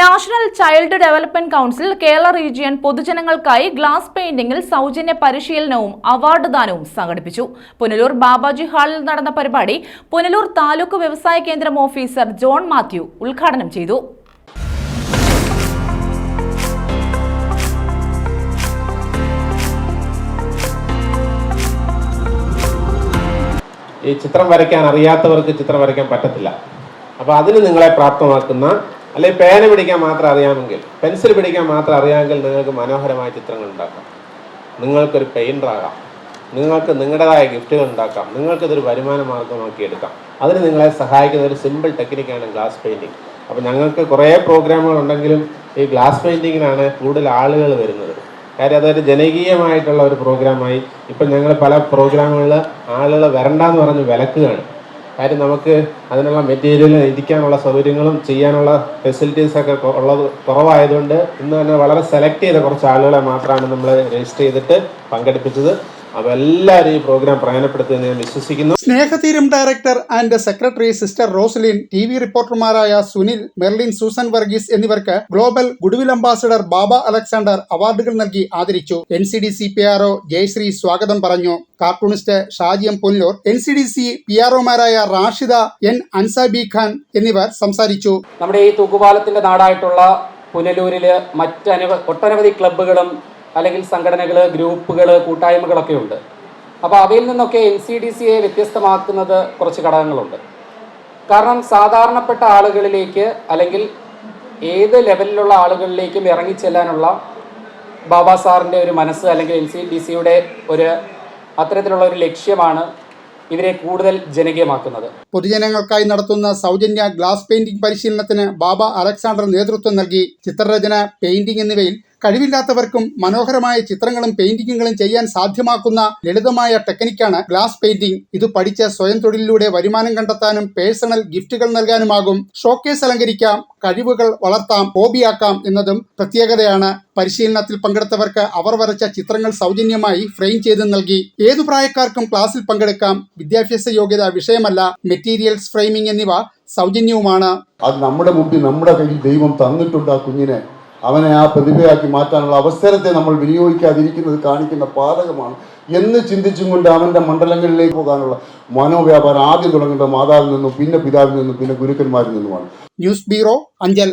National child development council Kerala region പൊതുജനങ്ങൾക്കായി glass പെയിന്റിംഗിൽ സൗജന്യ പരിശീലനവും അവാർഡ് ദാനവും സംഘടിപ്പിച്ചു. പുനലൂർ ബാബാജി ഹാളിൽ നടന്ന പരിപാടി പുനലൂർ താലൂക്ക് വ്യവസായ കേന്ദ്രം ഓഫീസർ ജോൺ മാത്യു ഉദ്ഘാടനം ചെയ്തു. ഈ ചിത്രം വരയ്ക്കാൻ അറിയാത്തവർക്ക് ചിത്രം വരയ്ക്കാൻ പറ്റത്തില്ല. അപ്പോൾ അതിന് നിങ്ങളെ പ്രാപ്തമാക്കുന്ന അല്ലെങ്കിൽ പേന പിടിക്കാൻ മാത്രം അറിയാമെങ്കിൽ പെൻസിൽ പിടിക്കാൻ മാത്രം അറിയാമെങ്കിൽ നിങ്ങൾക്ക് മനോഹരമായ ചിത്രങ്ങൾ ഉണ്ടാക്കാം. നിങ്ങൾക്കൊരു പെയിന്ററാകാം നിങ്ങൾക്ക് നിങ്ങളുടേതായ ഗിഫ്റ്റുകൾ ഉണ്ടാക്കാം. നിങ്ങൾക്കിതൊരു വരുമാന മാർഗമാക്കി എടുക്കാം. അതിന് നിങ്ങളെ സഹായിക്കുന്ന ഒരു സിമ്പിൾ ടെക്നിക്കാണ് ഗ്ലാസ് പെയിന്റിങ് അപ്പോൾ ഞങ്ങൾക്ക് കുറേ പ്രോഗ്രാമുകൾ ഉണ്ടെങ്കിലും ഈ ഗ്ലാസ് പെയിന്റിങ്ങിനാണ് കൂടുതൽ ആളുകൾ വരുന്നത്. കാര്യം അതൊരു ജനകീയമായിട്ടുള്ള ഒരു പ്രോഗ്രാമായി ഇപ്പം ഞങ്ങൾ പല പ്രോഗ്രാമുകളിൽ ആളുകൾ വരണ്ടെന്ന് പറഞ്ഞ് വിലക്കുകയാണ്. കാര്യം നമുക്ക് അതിനുള്ള മെറ്റീരിയൽ ഇരിക്കാനുള്ള സൗകര്യങ്ങളും ചെയ്യാനുള്ള ഫെസിലിറ്റീസൊക്കെ ഉള്ളത് കുറവായതുകൊണ്ട് ഇന്ന് തന്നെ വളരെ സെലക്ട് ചെയ്ത കുറച്ച് ആളുകളെ മാത്രമാണ് നമ്മൾ രജിസ്റ്റർ ചെയ്തിട്ട് പങ്കെടുപ്പിച്ചത്. അപ്പോൾ ഈ പ്രോഗ്രാം പ്രയോജനപ്പെടുത്തുമെന്ന് ഞാൻ വിശ്വസിക്കുന്നു. Snehatheeram director and secretary sister Roslin T V റിപ്പോർട്ടർമാരായ Sunil Merlin Susan Varghese എന്നിവർക്ക് global goodwill ambassador Baba Alexander അവാർഡുകൾ നൽകി ആദരിച്ചു. N C D C P R O Jayashree സ്വാഗതം പറഞ്ഞു. Cartoonist Shaji M Ponnur N C D C P R ഒമാരായ Rashida N Ansabi Khan എന്നിവർ സംസാരിച്ചു. നമ്മുടെ ഈ തൂക്കുപാലത്തിന്റെ നാടായിട്ടുള്ള പുനലൂരിൽ മറ്റനവ ഒട്ടനവധി ക്ലബ്ബുകളും അല്ലെങ്കിൽ സംഘടനകൾ ഗ്രൂപ്പുകൾ കൂട്ടായ്മകളൊക്കെ ഉണ്ട്. അപ്പോൾ അവയിൽ നിന്നൊക്കെ എൻ സി ഡി സിയെ വ്യത്യസ്തമാക്കുന്നത് കുറച്ച് ഘടകങ്ങളുണ്ട്. കാരണം സാധാരണപ്പെട്ട ആളുകളിലേക്ക് അല്ലെങ്കിൽ ഏത് ലെവലിലുള്ള ആളുകളിലേക്കും ഇറങ്ങിച്ചെല്ലാനുള്ള ബാബാ സാറിന്റെ ഒരു മനസ്സ് അല്ലെങ്കിൽ എൻ സി ഡി സിയുടെ ഒരു അത്തരത്തിലുള്ള ഒരു ലക്ഷ്യമാണ് ഇവരെ കൂടുതൽ ജനകീയമാക്കുന്നത്. പൊതുജനങ്ങൾക്കായി നടത്തുന്ന സൗജന്യ ഗ്ലാസ് പെയിന്റിംഗ് പരിശീലനത്തിന് ബാബ അലക്സാണ്ടർ നേതൃത്വം നൽകി ചിത്രരചന പെയിന്റിംഗ് എന്നിവയിൽ കഴിവില്ലാത്തവർക്കും മനോഹരമായ ചിത്രങ്ങളും പെയിന്റിങ്ങുകളും ചെയ്യാൻ സാധ്യമാക്കുന്ന ലളിതമായ ടെക്നിക്കാണ് ഗ്ലാസ് പെയിന്റിംഗ്. ഇത് പഠിച്ച സ്വയം തൊഴിലിലൂടെ വരുമാനം കണ്ടെത്താനും പേഴ്സണൽ ഗിഫ്റ്റുകൾ നൽകാനുമാകും. ഷോക്കേസ് അലങ്കരിക്കാം കഴിവുകൾ വളർത്താം ഹോബിയാക്കാം എന്നതും പ്രത്യേകതയാണ്. പരിശീലനത്തിൽ പങ്കെടുത്തവർക്ക് അവർ വരച്ച ചിത്രങ്ങൾ സൗജന്യമായി ഫ്രെയിം ചെയ്ത് നൽകി. ഏതു പ്രായക്കാർക്കും ക്ലാസ്സിൽ പങ്കെടുക്കാം. വിദ്യാഭ്യാസ യോഗ്യത വിഷയമല്ല. മെറ്റീരിയൽസ് ഫ്രെയിമിംഗ് എന്നിവ സൗജന്യവുമാണ്. അത് നമ്മുടെ മുമ്പിൽ നമ്മുടെ കയ്യിൽ ദൈവം തന്നിട്ടുണ്ട് ആ കുഞ്ഞിനെ. അവനെ ആ പ്രതിഭയാക്കി മാറ്റാനുള്ള അവസരത്തെ നമ്മൾ വിനിയോഗിക്കാതിരിക്കുന്നത് കാണിക്കുന്ന പാതകമാണ് എന്ന് ചിന്തിച്ചും കൊണ്ട് അവന്റെ മണ്ഡലങ്ങളിലേക്ക് പോകാനുള്ള മനോവ്യാപാരം ആദ്യം തുടങ്ങേണ്ടത് മാതാവിൽ നിന്നും പിന്നെ പിതാവിൽ നിന്നും പിന്നെ ഗുരുക്കന്മാരിൽ നിന്നുമാണ്. News bureau Anchal.